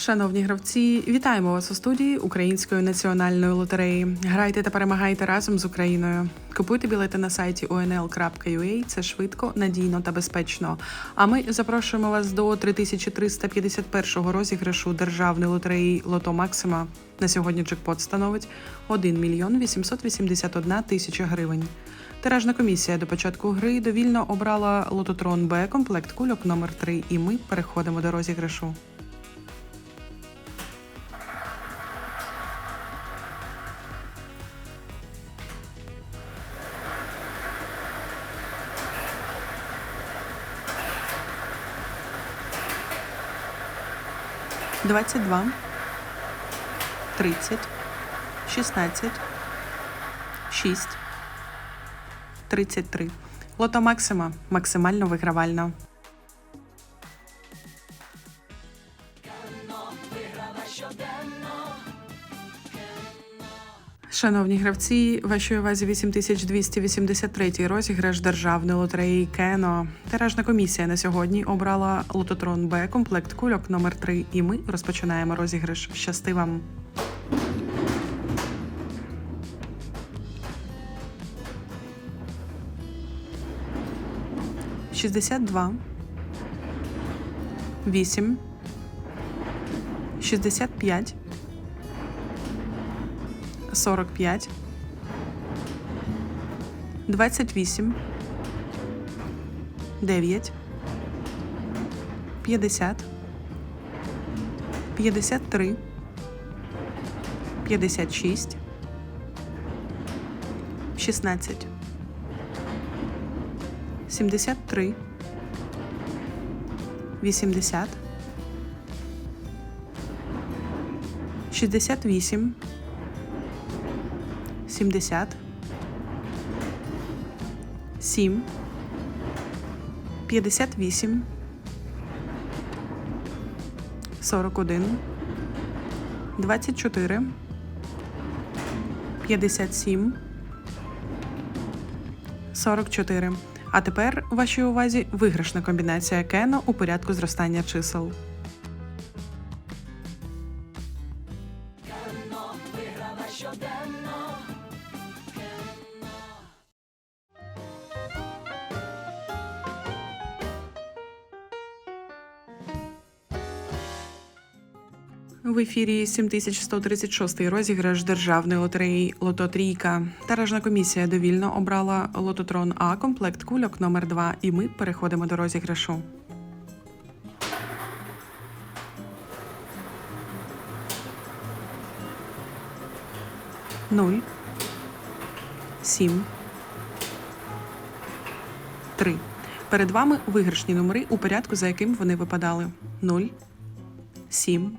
Шановні гравці, вітаємо вас у студії Української національної лотереї. Грайте та перемагайте разом з Україною. Купуйте білети на сайті onl.ua, Це швидко, надійно та безпечно. А ми запрошуємо вас до 3351 розіграшу державної лотереї Лото Максима. На сьогодні джекпот становить 1 мільйон 881 тисяча гривень. Тиражна комісія до початку гри довільно обрала лототрон Б комплект кульок номер 3 і ми переходимо до розіграшу. Двадцять два, тридцять, шістнадцять, шість, тридцять три. Лото Максима. Максимально вигравально. Шановні гравці, вашій увазі 8283 розіграш державної лотереї Кено. Тиражна комісія на сьогодні обрала лототрон Б комплект кульок номер 3 і ми розпочинаємо розіграш. Щасти вам! Шістдесят два, вісім, шістдесят п'ять, сорок п'ять, двадцять вісім, дев'ять, п'ятдесят, п'ятдесят три, п'ятдесят шість, шістнадцять. 73, 80, 68, 70, 7, 58, 41, 24, 57, 44. А тепер у вашій увазі виграшна комбінація Кено у порядку зростання чисел. В ефірі 7136 розіграш державної лотереї Лото Трійка. Таражна комісія довільно обрала лототрон А комплект кульок номер 2 і ми переходимо до розіграшу. Нуль. Сім. Три. Перед вами виграшні номери у порядку, за яким вони випадали. Нуль. Сім.